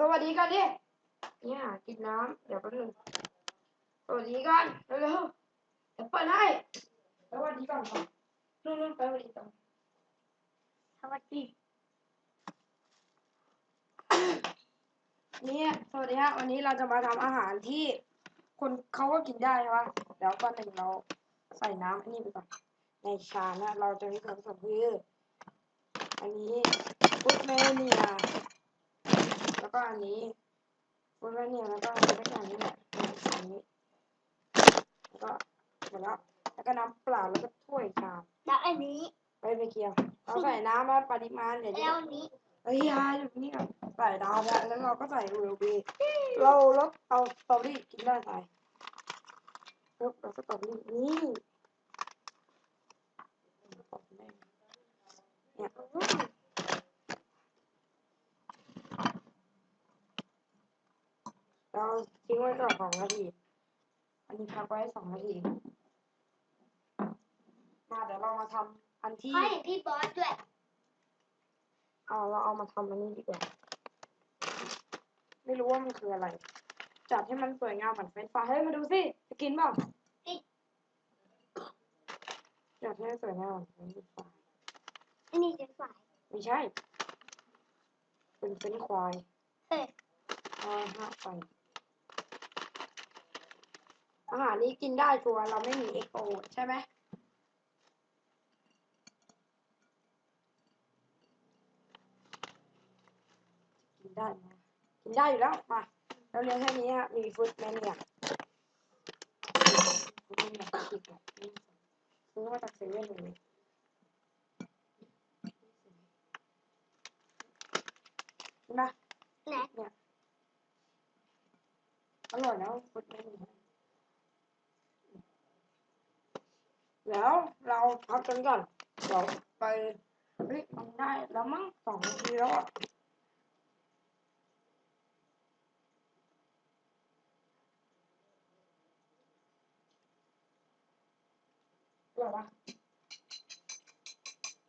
สวัสดีกันดิเนี่ยกินน้ำเดี๋ยวแป๊บนึงสวัสดีกันเร็วๆเดี๋ยวเปิดให้สวัสดีก่อนก่อนนู่นๆไปสวัสดีก่อนสวัสดีเนี่ยสวัสดีฮะวันนี้เราจะมาทำอาหารที่คนเขาก็กินได้ใช่ปะเดี๋ยวก่อนหนึ่งเราใส่น้ำอันนี้ไปก่อนในชามนะเราจะมีส่วนผสมคืออันนี้ฟุตเมเนีย แล้วก็อันนี้ฟุตเมเนียแล้วก็อันนี้ก็อันนี้แหละอันนี้แล้วก็หมดแล้วแล้วก็น้ำเปล่าแล้วก็ถ้วยชามแล้วอันนี้ไปไปเคี่ยวเราใส่น้ำมาปริมาณเดี๋ยวนี้แล้วอันนี้เฮ้ยยายอยู่นี่ก่อนใส่ดาวแล้วแล้วเราก็ใส่เวลบีเราลดเอาสตรอเบอรี่กินได้ใส่ปึ๊บเราสตรอเบอรี่นี่เนี่ย เราทิ้งไว้ก่อนสองนาที อันนี้พักไว้สองนาที มาเดี๋ยวเรามาทำอันที่ให้พี่บอสด้วย เอาเราเอามาทำอันนี้ดีกว่า ไม่รู้ว่ามันคืออะไร จัดให้มันสวยงามเหมือนเฟรนช์ฟรายเฮ้ยมาดูสิจะกินเปล่าจัดให้สวยงามเหมือนเฟรนช์ฟรายอันนี้เป็นฝ่ายไม่ใช่ เป็นเฟรนช์ควายเอ้ยเอาห้าไป อาหารนี้กินได้ชัวร์เราไม่มีเอ็กโอใช่ไหมกินได้นะกินได้อยู่แล้วมาเราเรียนแค่นี้ฮะมีฟุตแมนเนี่ยฟุตแมนเนี่ยติดแบบนี้ซื้อมาจากเซเว่นเลยเห็นปะไหนอร่อยแล้วฟุตแมนเนี่ย แล้วเราพักกันก่อนเดี๋ยวไปเฮ้ยมันได้แล้วมั้งสองนาทีแล้วอะอร่อยปะ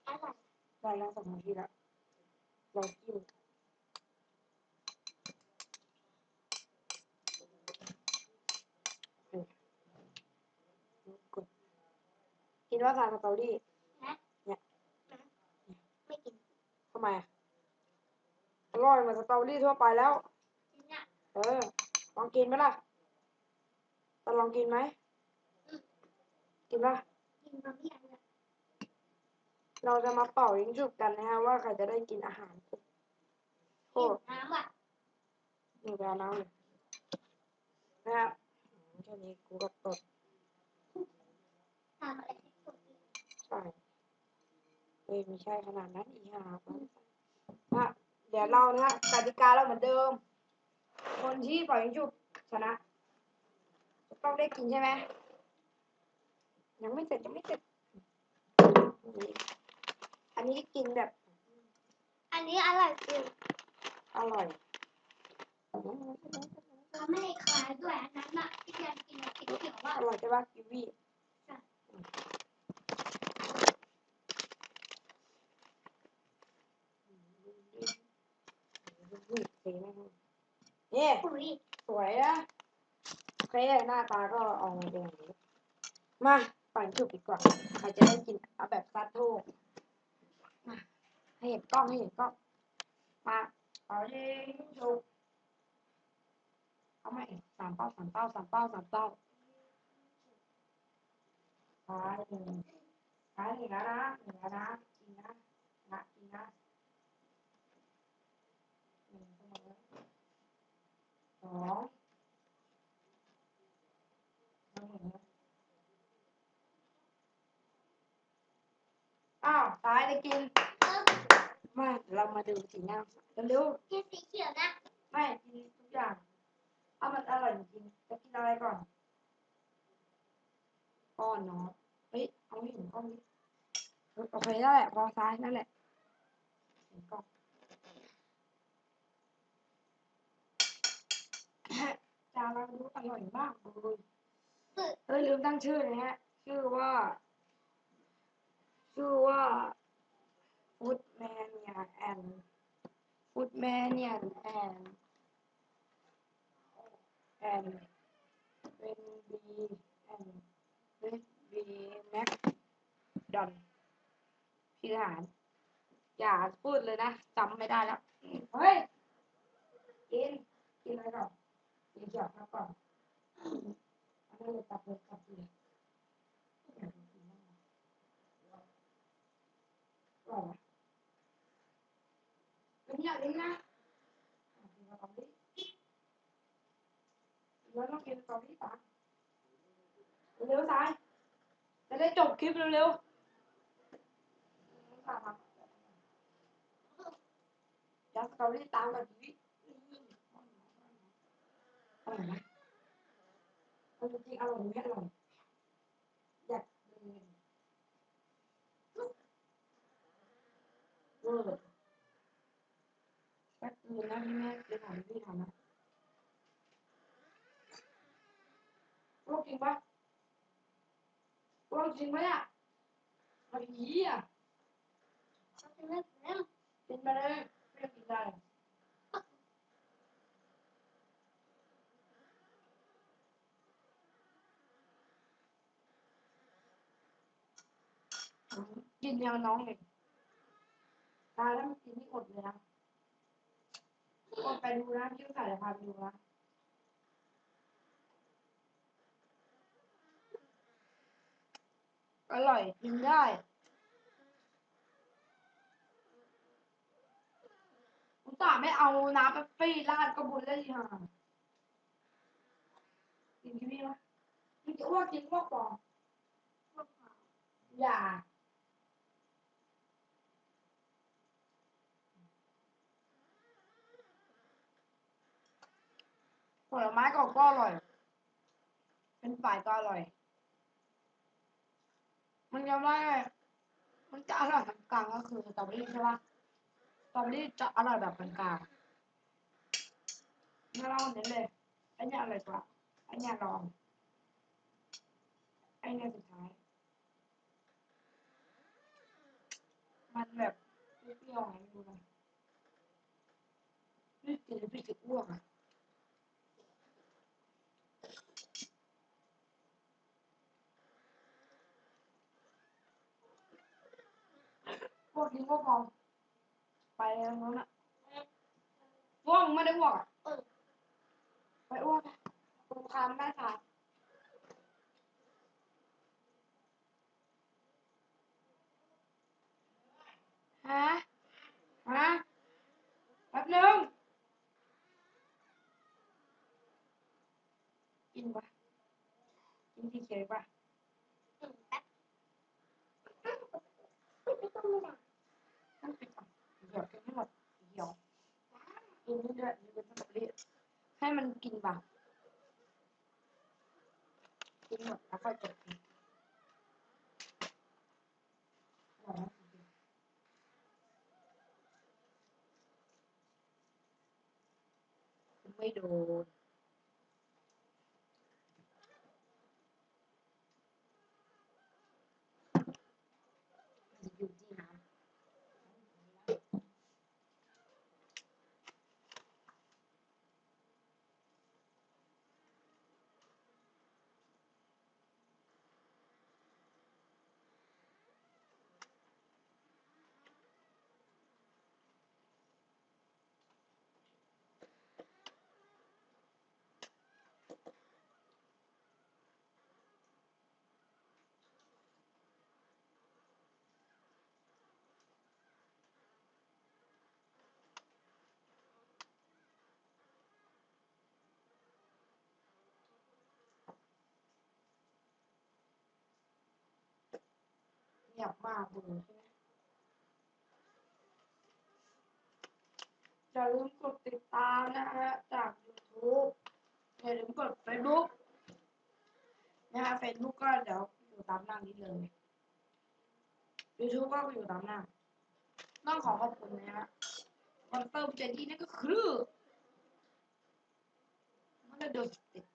อะไรได้แล้วสองนาทีแล้วเรากินเออกด กินว่าทานสตอรี่ไม่กินทำไมอะอร่อยเหมือนสตรอเบอรี่ทั่วไปแล้วเนี่ยเออ ลองกินไหมล่ะจะลองกินไหม กินป่ะกินบะหมี่อะไรเราจะมาเป่ายิงฉุบกันนะฮะว่าใครจะได้กินอาหารโอ้กินน้ำอะหนูไปเอาน้ำเลยนะฮะอืมแค่นี้กูก็ตดทำอะไรที่สุด ใช่เอ้ยไม่ใช่ขนาดนั้นอีห่านะเดี๋ยวเรานะฮะกติกาเราเหมือนเดิม คนที่ปล่อยยิงฉุบชนะ ต้องได้กินใช่ไหมยังไม่เสร็จยังไม่เสร็จ อันนี้กินแบบ อันนี้อร่อยจริงอร่อยเขาไม่ได้คลายด้วยอันนั้นอะที่ยังกินอะสีเขียวว่าอร่อยใช่ปะกิวี นี่ปุ๋ยสวยอะโอเคหน้าตาก็เอามาเป็นอย่างนี้ มาปั่นจุบดีกว่าใครจะได้กินเอาแบบซัดโทกมาให้เห็นกล้องให้เห็นกล้องมาเอายิงจุบเอาใหม่สามเป้าสามเป้าสามเป้าสามเป้าซ้ายหนึ่งซ้ายหนึ่งแล้วนะหนึ่งแล้วนะกินนะนะกินนะหนึ่งเสมอส องเสมออ้าวซ้ายได้กินเออมาเรามาดูสีหน้าเร็วกินสีเขียวนะ ๆไม่กินทุกอย่าง เอามันอร่อยจริงๆจะกินอะไรก่อนก้อนเนาะเฮ้ย เอาให้เห็นกล้องดิเฮ้ยโอเคนั่นแหละพอซ้ายนั่นแหละเห็นกล้อง จานเราดูอร่อยมากเลยเฮ้ยลืมตั้งชื่อเลยฮะ ชื่อว่า ชื่อว่าฟูดแมนเนี่ยแอนฟูดแมนเนี่ยแอน and when we and when we make done พี่ทหารอย่าพูดเลยนะจำไม่ได้แล้ว เฮ้ย กิน กินอะไรก่อน กินเกี่ยวข้าวก่อนอันนั้นเลยตับเลยตับเลยอยากกินมากอ ร่อยไหมเป็นอย่างนี้นะอะกินสตรอเบอรี่แล้วต้องกินสตรอเบอรี่ตามเร็วๆสายจะได้จบคลิปเร็วๆสายมายัดสตรอเบอรี่ตามกันดิอร่อยไหมเอาจริงๆอร่อยไม่อร่อยอยากเดินเวอร์แป๊บนึงนะพี่แม่จะถามพี่ทำนะโรคจริงปะโรคจริงปะเนี่ยมันยีอะเขาจะเลิกแล้วกินไปเลยไม่ต้องกินได้ กินยังน้องเองตายแล้วมันกินไม่อดเลยนะอดไปดูนะพี่ก็ใส่พาไปดูนะอร่อยกินได้ผมตาไม่เอาน้ำเป๊ปซี่ราดก็บุญแล้วสิฮะกินที่นี่ไหมมันจะอ้วกจริงอ้วกปลอมอย่า ผลไม้ก็ก็อร่อย เป็นฝ่ายก็อร่อย มันจะไม่มันจะอร่อยกลางก็คือสตรอเบอรี่ใช่ปะสตรอเบอรี่จะอร่อยแบบกลางๆไม่ลองเน้นเลยอ้เนี่ยอร่อยกว่าอ้เนี่ยลองไอ้เนี่ยสุดท้าย มันแบบเปรี้ยวๆไงไม่รู้นะนี่กินแล้วพี่จะอ้วกอะ พว กนี้พอ ไปแล้วนู้นอะว่องไม่ได้วกอะเออไปอ้วกคุณคามแม่ทานฮะฮะแป๊บนึงกินปะกินที่เฉยปะ อืมแป๊บ ต้องปิดก่อนเดี๋ยวกินให้หมดเดี๋ยวกินนี่ด้วยนี่เป็นสตรอเบอรี่ ให้มันกินแบบกินหมดแล้วค่อยจบกินอร่อไม่โดน เงียบมากเลยใช่ไหมอย่าลืมกดติดตามนะฮะจาก YouTube อย่าลืมกด Facebook นะฮะ Facebook ก็เดี๋ยวอยู่ตามหน้านี้เลย YouTube ก็อยู่ตามหน้า ต้องขอขอบคุณนะฮะวันเติมใจดีนั่นก็คือมันจะดูสติก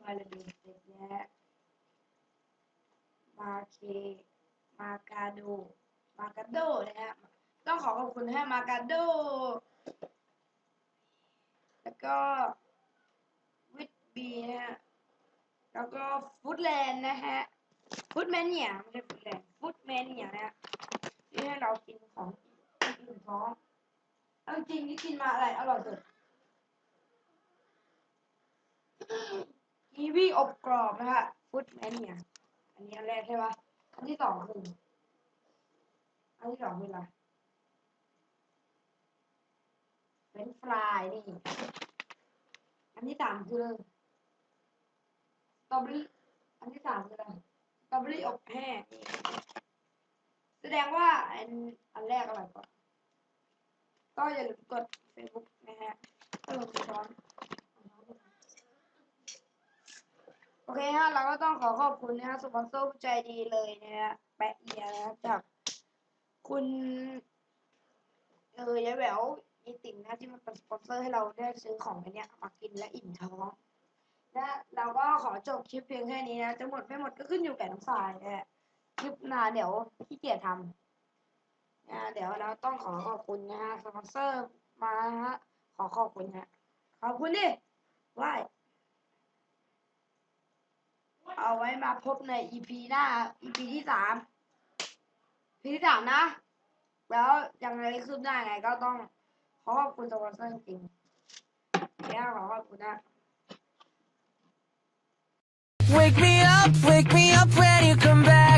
มาเลยดูสติกและ มาเค มากาโด มากาโดนะฮะต้องขอขอบคุณให้มากาโด แล้วก็วิทบีนะฮะ แล้วก็ฟูดแลนด์นะฮะฟูดแมนเนี่ยไม่ใช่ฟูดแลนด์ฟูดแมนเนี่ยนะฮะที่ให้เรากินของอิ่มท้องเอาจริงที่กินมาอะไรอร่อยสุดกีวีอบกรอบนะฮะฟูดแมนเนี่ย นนี้อันแรกใช่ปะอันที่สองคืออันที่สองคืออะไรเป็นฟรายนี่ อันที่สามคือสตรอเบอรี่ อันที่สามคืออะไรสตรอเบอรี่อบแห้งนี่แสดงว่าอันอันแรกอร่อยกว่าก็อย่าลืมกด Facebook นะฮะก็ลงช้อน โอ เคฮะเราก็ต้องขอขอบคุณนะฮะสปอนเซอร์ผู้ใจดีเลยนะฮะแปะเอียนะครับจากคุณเออยายแหววยีติ่งนะที่มาเป็นสปอนเซอร์ให้เราได้ซื้อของอันเนี้ยมากินและอิ่มท้องและเราก็ขอจบคลิปเพียงแค่นี้นะจะหมดไม่หมดก็ขึ้นอยู่กับน้องสายนะฮะคลิปหน้าเดี๋ยวขี้เกียจทำนะเดี๋ยวเราต้องขอขอบคุณนะฮะสปอนเซอร์มาฮะขอขอบคุณฮะขอบคุณดิไหว้ เอาไว้มาพบใน EP หน้า EP ที่สาม EP ที่สามนะ แล้วยังไงคืบหน้าไงก็ต้องขอขอบคุณสปอนเซอร์จริงๆเนี่ขอขอบคุณนะ Wake me up, wake me up, when you come back